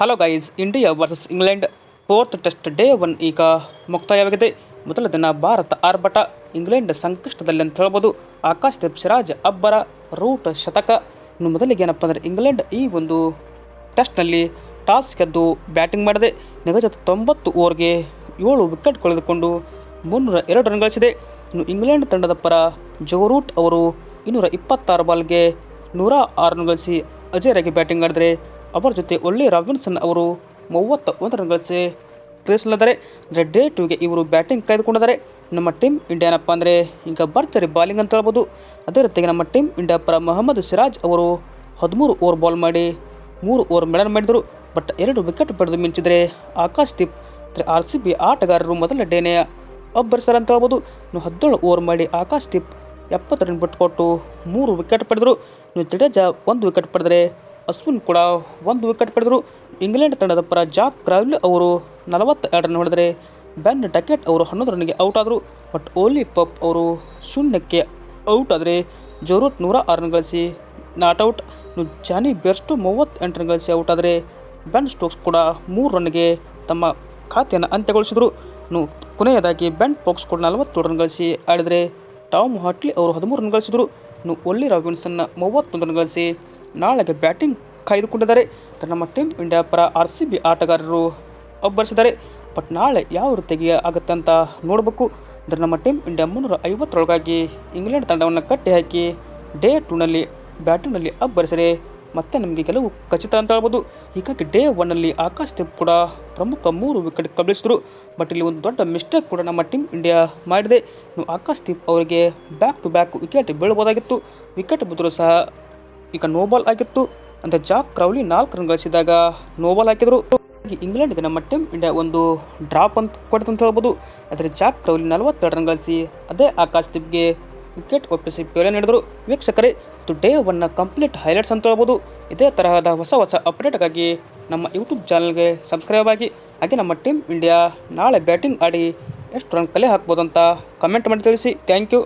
Hello guys India versus England fourth test day one ಈಗ ಮುಕ್ತಾಯವಾಗಿದೆ. ಮೊದಲ ದಿನ ಭಾರತ ಆರ್ಭಟ ಇಂಗ್ಲೆಂಡ್ ಸಂಕಷ್ಟದಲ್ಲಿ ಅಂತ ಹೇಳ್ಬೋದು. ಆಕಾಶ್ದೀಪ್ ಸಿರಾಜ್ ಅಬ್ಬರ ರೂಟ್ ಶತಕ. ಇನ್ನು ಮೊದಲಿಗೆ ಏನಪ್ಪ ಅಂದರೆ ಇಂಗ್ಲೆಂಡ್ ಈ ಒಂದು ಟೆಸ್ಟ್ನಲ್ಲಿ ಟಾಸ್ ಗೆದ್ದು ಬ್ಯಾಟಿಂಗ್ ಮಾಡಿದೆ. ನಿಗದಿತ ತೊಂಬತ್ತು ಓವರ್ಗೆ ಏಳು ವಿಕೆಟ್ ಕಳೆದುಕೊಂಡು ಮುನ್ನೂರ ಎರಡು ರನ್ ಗಳಿಸಿದೆ. ಇನ್ನು ಇಂಗ್ಲೆಂಡ್ ತಂಡದ ಪರ ಜೋ ರೂಟ್ ಅವರು ಇನ್ನೂರ ಇಪ್ಪತ್ತಾರು ಬಾಲ್ಗೆ ನೂರ ಆರು ರನ್ ಗಳಿಸಿ ಅಜೇರಾಗಿ ಬ್ಯಾಟಿಂಗ್ ಆಡಿದರೆ ಅವರ ಜೊತೆ ಒಳ್ಳೆ ರಾಬಿನ್ಸನ್ ಅವರು ಮೂವತ್ತ ಒಂದು ರನ್ ಗಳಿಸಿ ಕ್ರೀಸಲಿದ್ದಾರೆ ರೆಡ್ ಡೇ ಟೂಗೆ ಇವರು ಬ್ಯಾಟಿಂಗ್ ಕಾಯ್ದುಕೊಂಡಿದ್ದಾರೆ ನಮ್ಮ ಟೀಮ್ ಇಂಡಿಯಾ ಏನಪ್ಪ ಅಂದರೆ ಈಗ ಬರ್ತಾರೆ ಬಾಲಿಂಗ್ ಅಂತ ಹೇಳ್ಬೋದು. ಅದೇ ರೀತಿಯಾಗಿ ನಮ್ಮ ಟೀಮ್ ಇಂಡಿಯಾ ಪರ ಮೊಹಮ್ಮದ್ ಸಿರಾಜ್ ಅವರು ಹದಿಮೂರು ಓವರ್ ಬಾಲ್ ಮಾಡಿ ಮೂರು ಓವರ್ ಮೆಡನ್ ಮಾಡಿದರು. ಬಟ್ ಎರಡು ವಿಕೆಟ್ ಪಡೆದು ಮಿಂಚಿದರೆ Akash Deep R C B ಆಟಗಾರರು ಮೊದಲ ಡೇನೇ ಅಬ್ಬರಿಸ್ತಾರೆ ಅಂತ ಹೇಳ್ಬೋದು. ಇನ್ನು ಹದಿನೇಳು ಓವರ್ ಮಾಡಿ ಆಕಾಶ್ ದೀಪ್ ಎಪ್ಪತ್ತು ರನ್ ಬಿಟ್ಟುಕೊಟ್ಟು ಮೂರು ವಿಕೆಟ್ ಪಡೆದರು. ಇನ್ನು ಜಡೇಜಾ ಒಂದು ವಿಕೆಟ್ ಪಡೆದರೆ ಅಶ್ವಿನ್ ಕೂಡ ಒಂದು ವಿಕೆಟ್ ಪಡೆದರು. ಇಂಗ್ಲೆಂಡ್ ತಂಡದ ಪರ ಜಾಕ್ ಕ್ರಾವ್ಲ್ ಅವರು ನಲವತ್ತೆರಡು ರನ್ ಹೊಡೆದರೆ ಬೆನ್ ಡಕೆಟ್ ಅವರು ಹನ್ನೊಂದು ರನ್ಗೆ ಔಟ್ ಆದರು. ಬಟ್ ಓಲಿ ಪಪ್ ಅವರು ಶೂನ್ಯಕ್ಕೆ ಔಟ್ ಆದರೆ ಜೋರೋಟ್ ನೂರ ಆರು ರನ್ ಗಳಿಸಿ not out. Jonny Bairstow run ಗಳಿಸಿ ಔಟ್ ಆದರೆ ಬೆನ್ ಸ್ಟೋಕ್ಸ್ ಕೂಡ ಮೂರು ರನ್ಗೆ ತಮ್ಮ ಖಾತೆಯನ್ನು ಅಂತ್ಯಗೊಳಿಸಿದರು. ನು ಕೊನೆಯದಾಗಿ ಬೆನ್ ಪೋಕ್ಸ್ ಕೂಡ ನಲವತ್ತೇಳು ರನ್ ಗಳಿಸಿ ಆಡಿದರೆ ಟಾಮ್ ಹಾಟ್ಲಿ ಅವರು ಹದಿಮೂರು ರನ್ ಗಳಿಸಿದರು. ನು ಒಲ್ಲಿ ರಾಬಿನ್ಸನ್ನ ಮೂವತ್ತೊಂದು ರನ್ ಗಳಿಸಿ ನಾಳೆಗೆ ಬ್ಯಾಟಿಂಗ್ ಕಾಯ್ದುಕೊಂಡಿದ್ದಾರೆ. ನಮ್ಮ ಟೀಮ್ ಇಂಡಿಯಾ ಪರ ಆರ್ ಸಿ ಬಿ ಆಟಗಾರರು ಅಬ್ಬರಿಸಿದ್ದಾರೆ. ಬಟ್ ನಾಳೆ ಯಾವ ರೀತಿಗೆ ಆಗುತ್ತೆ ಅಂತ ನೋಡಬೇಕು. ಅಂದರೆ ನಮ್ಮ ಟೀಮ್ ಇಂಡಿಯಾ ಮುನ್ನೂರ ಐವತ್ತರೊಳಗಾಗಿ ಇಂಗ್ಲೆಂಡ್ ತಂಡವನ್ನು ಕಟ್ಟಿ ಹಾಕಿ ಡೇ ಟೂನಲ್ಲಿ ಬ್ಯಾಟಿಂಗ್ನಲ್ಲಿ ಅಬ್ಬರಿಸಿದೆ. ಮತ್ತೆ ನಮಗೆ ಕೆಲವು ಖಚಿತ ಅಂತ ಹೇಳ್ಬೋದು. ಹೀಗಾಗಿ ಡೇ ಒನ್ನಲ್ಲಿ ಆಕಾಶ್ ದೀಪ್ ಕೂಡ ಪ್ರಮುಖ ಮೂರು ವಿಕೆಟ್ ಕಬಳಿಸಿದರು. ಬಟ್ ಇಲ್ಲಿ ಒಂದು ದೊಡ್ಡ ಮಿಸ್ಟೇಕ್ ಕೂಡ ನಮ್ಮ ಟೀಮ್ ಇಂಡಿಯಾ ಮಾಡಿದೆ. ಇನ್ನು ಆಕಾಶ್ ದೀಪ್ ಅವರಿಗೆ ಬ್ಯಾಕ್ ಟು ಬ್ಯಾಕ್ ವಿಕೆಟ್ ಬೀಳ್ಬೋದಾಗಿತ್ತು. ವಿಕೆಟ್ ಬಿದ್ದರೂ ಸಹ ಈಗ ನೋಬಾಲ್ ಆಗಿತ್ತು. ಅಂದರೆ ಜಾಕ್ ಕ್ರೌಲಿ ನಾಲ್ಕು ರನ್ ಗಳಿಸಿದಾಗ ನೋಬಾಲ್ ಹಾಕಿದರು. ಇಂಗ್ಲೆಂಡ್ ಇಂಗ್ಲೆಂಡ್ಗೆ ನಮ್ಮ ಟೀಮ್ ಇಂಡಿಯಾ ಒಂದು ಡ್ರಾಪ್ ಅಂತ ಕೊಡ್ತು ಅಂತ ಹೇಳ್ಬೋದು. ಆದರೆ ಜಾಕ್ ಕ್ರೌಲಿ ನಲವತ್ತೆರಡು ರನ್ ಗಳಿಸಿ ಅದೇ ಆಕಾಶ್ ದೀಪ್ಗೆ ವಿಕೆಟ್ ಒಪ್ಪಿಸಿ ಬೇರೆ ನೀಡಿದರು. ವೀಕ್ಷಕರೇ ಇದು ಡೇ ಒನ್ನ ಕಂಪ್ಲೀಟ್ ಹೈಲೈಟ್ಸ್ ಅಂತ ಹೇಳ್ಬೋದು. ಇದೇ ತರಹದ ಹೊಸ ಹೊಸ ಅಪ್ಡೇಟ್ಗಾಗಿ ನಮ್ಮ ಯೂಟ್ಯೂಬ್ ಚಾನಲ್ಗೆ ಸಬ್ಸ್ಕ್ರೈಬ್ ಆಗಿ, ಹಾಗೆ ನಮ್ಮ ಟೀಮ್ ಇಂಡಿಯಾ ನಾಳೆ ಬ್ಯಾಟಿಂಗ್ ಆಡಿ ಎಷ್ಟು ರನ್ ಕಲೆ ಹಾಕ್ಬೋದು ಅಂತ ಕಮೆಂಟ್ ಮಾಡಿ ತಿಳಿಸಿ. Thank you